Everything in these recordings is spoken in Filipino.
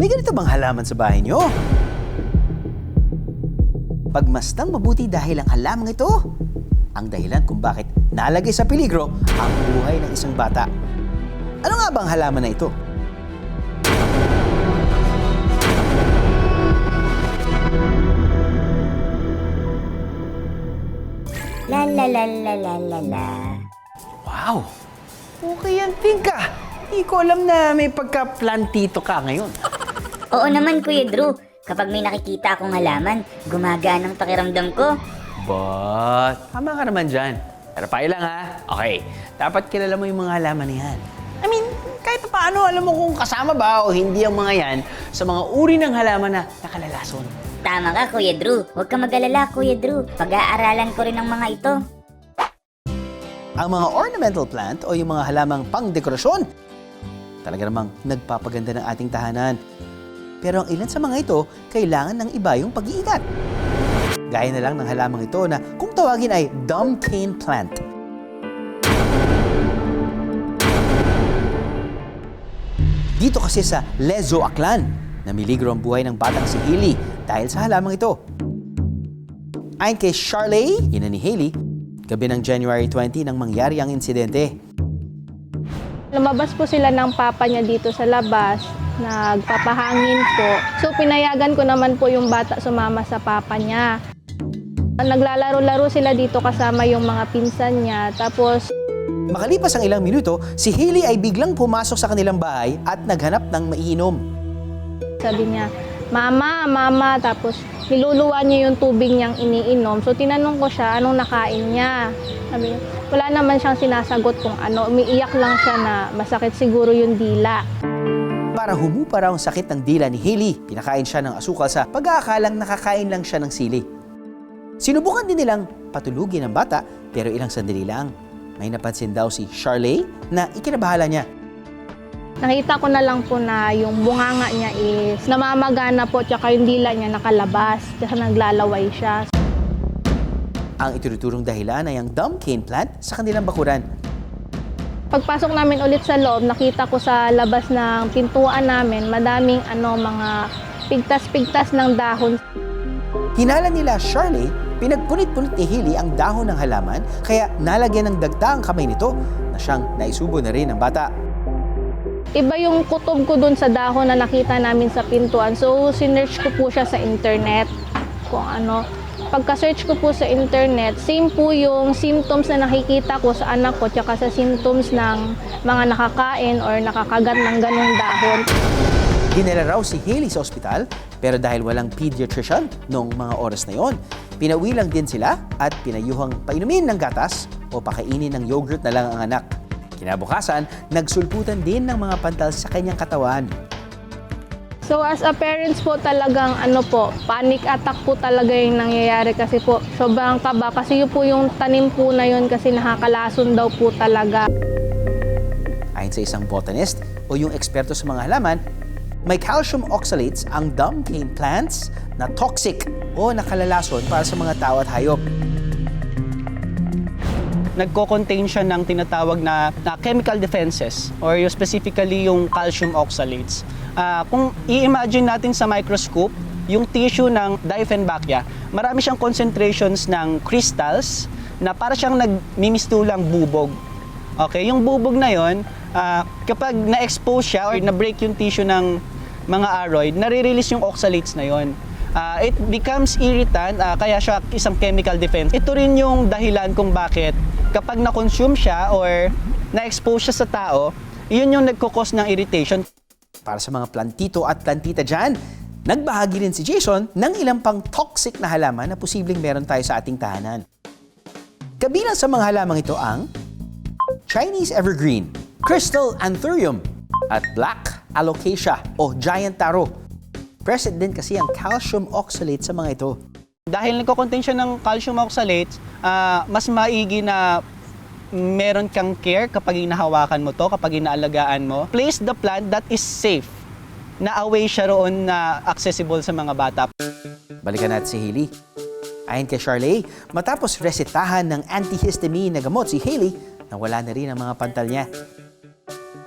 May ganito bang halaman sa bahay nyo? Pagmastang mabuti dahil ang halamang ito, ang dahilan kung bakit nalagay sa peligro ang buhay ng isang bata. Ano nga bang halaman na ito? La la la la la la la. Wow! Okay yan, Pinka. Hindi ko alam na may pagka-plantito ka ngayon. Oo naman, Kuya Drew. Kapag may nakikita akong halaman, gumagaan ang pakiramdam ko. But, tama ka naman dyan. Pero pa lang ha. Okay, dapat kilala mo yung mga halaman na yan. I mean, kahit pa paano, alam mo kung kasama ba o hindi ang mga yan sa mga uri ng halaman na nakalalason. Tama ka, Kuya Drew. Huwag ka mag-alala, Kuya Drew. Pag-aaralan ko rin ang mga ito. Ang mga ornamental plant o yung mga halamang pang-dekorasyon, talaga namang nagpapaganda ng ating tahanan. Pero ang ilan sa mga ito, kailangan ng iba yung pag-iingat. Gaya na lang ng halamang ito na kung tawagin ay dumb cane plant. Dito kasi sa Lezo Aklan, namiligro ang buhay ng batang si Haley dahil sa halamang ito. Ayon kay Charley, ina ni Haley, gabi ng January 20 nang mangyari ang insidente. Lumabas po sila ng papa niya dito sa labas, nagpapahangin po. So pinayagan ko naman po yung bata sumama sa papa niya. Naglalaro-laro sila dito kasama yung mga pinsan niya. Tapos Makalipas ang ilang minuto, si Haley ay biglang pumasok sa kanilang bahay at naghanap ng maiinom. sabi niya, Mama, Mama, tapos niluluwa niya yung tubig niyang iniinom. So tinanong ko siya, anong nakain niya? Sabi niya, wala naman siyang sinasagot kung ano. Umiiyak lang siya na masakit siguro yung dila. Para humupa raw ang sakit ng dila ni Haley, pinakain siya ng asukal sa pag-aakalang nakakain lang siya ng sili. Sinubukan din nilang patulugin ang bata pero ilang sandali lang. May napansin daw si Charley na ikinabahala niya. Nakita ko na lang po na yung bunganga niya is namamagana po tsaka yung dila niya nakalabas tsaka naglalaway siya. Ang ituturong dahilan ay ang dumb cane plant sa kanilang bakuran. Pagpasok namin ulit sa loob, nakita ko sa labas ng pintuan namin madaming ano mga pigtas-pigtas ng dahon. Hinala nila Charley, pinagpunit-punit ni Haley ang dahon ng halaman kaya nalagyan ng dagta ang kamay nito na siyang naisubo na rin ng bata. Iba yung kutob ko dun sa dahon na nakita namin sa pintuan. So, sinearch ko po siya sa internet kung ano. Pagka-search ko po sa internet, same po yung symptoms na nakikita ko sa anak ko tsaka sa symptoms ng mga nakakain or nakakagat ng ganong dahon. Dinala raw si Haley sa ospital pero dahil walang pediatrician noong mga oras na yon, pinauwi lang din sila at pinayuhang painumin ng gatas o pakainin ng yogurt na lang ang anak. Kinabukasan, nagsulputan din ng mga pantal sa kanyang katawan. So as a parents po talagang ano po, panic attack po talaga yung nangyayari kasi po sobrang kaba kasi yun po yung tanim po na yun kasi nakakalason daw po talaga. Ayon sa isang botanist o yung eksperto sa mga halaman, may calcium oxalates ang dumb cane plants na toxic o nakalalason para sa mga tao at hayop. nagko-contain siya ng tinatawag na, na chemical defenses or yung specifically yung calcium oxalates. Ah, kung i-imagine natin sa microscope, yung tissue ng Dieffenbachia, marami siyang concentrations ng crystals na para siyang nagmimistulang bubog. Okay, yung bubog na yon, ah, kapag na-expose siya or na-break yung tissue ng mga aroid, nare-release yung oxalates na yon. Ah, it becomes irritant, ah, kaya siya isang chemical defense. Ito rin yung dahilan kung bakit kapag na-consume siya or na-expose siya sa tao, yun yung nagkukos ng irritation. Para sa mga plantito at plantita dyan, nagbahagi rin si Jason ng ilang pang toxic na halaman na posibleng meron tayo sa ating tahanan. Kabilang sa mga halamang ito ang Chinese Evergreen, Crystal Anthurium, at Black Alocasia o Giant Taro. Present din kasi ang calcium oxalate sa mga ito. Dahil nagko-contain siya ng calcium oxalates, ah, mas maigi na meron kang care kapag inahawakan mo to, kapag inaalagaan mo. Place the plant that is safe na away siya roon na accessible sa mga bata. Balikan natin si Haley. Ayon kay Charley, matapos resetahan ng antihistamine na gamot si Haley, nawala na rin ang mga pantal niya.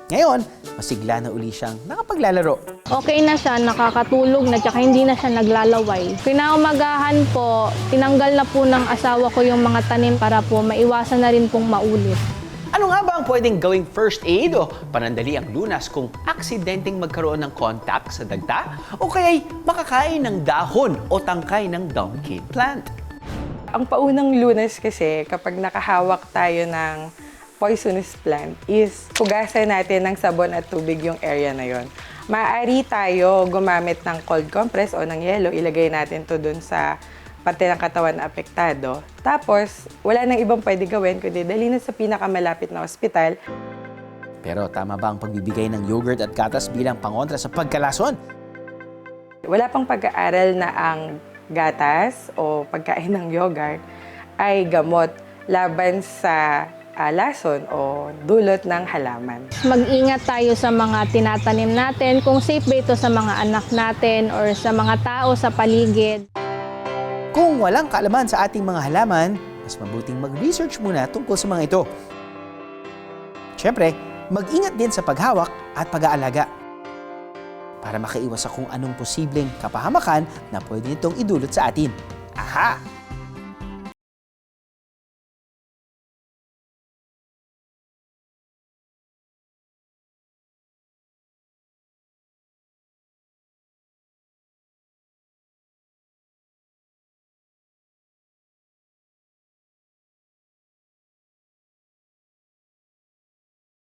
Ngayon, masigla na uli siyang nakapaglalaro. Okay na siya, nakakatulog na, tsaka hindi na siya naglalaway. Kinaumagahan po, tinanggal na po ng asawa ko yung mga tanim para po maiwasan na rin pong maulit. Ano nga ba ang pwedeng gawing first aid o panandali ang lunas kung aksidenteng magkaroon ng contact sa dagta o kaya'y makakain ng dahon o tangkay ng donkey plant? Ang paunang lunas kasi kapag nakahawak tayo ng poisonous plant is hugasan natin ng sabon at tubig yung area na yon. Maaari tayo gumamit ng cold compress o ng yelo, ilagay natin to dun sa parte ng katawan na apektado. Tapos, wala nang ibang pwede gawin kundi dali na sa pinakamalapit na ospital. Pero tama ba ang pagbibigay ng yogurt at gatas bilang pangontra sa pagkalason? Wala pang pag-aaral na ang gatas o pagkain ng yogurt ay gamot laban sa ah, lason o dulot ng halaman. Mag-ingat tayo sa mga tinatanim natin, kung safe ba ito sa mga anak natin or sa mga tao sa paligid. Kung walang kaalaman sa ating mga halaman, mas mabuting mag-research muna tungkol sa mga ito. Siyempre, mag-ingat din sa paghawak at pag-aalaga para makaiwas sa kung anong posibleng kapahamakan na pwede nitong idulot sa atin. Aha!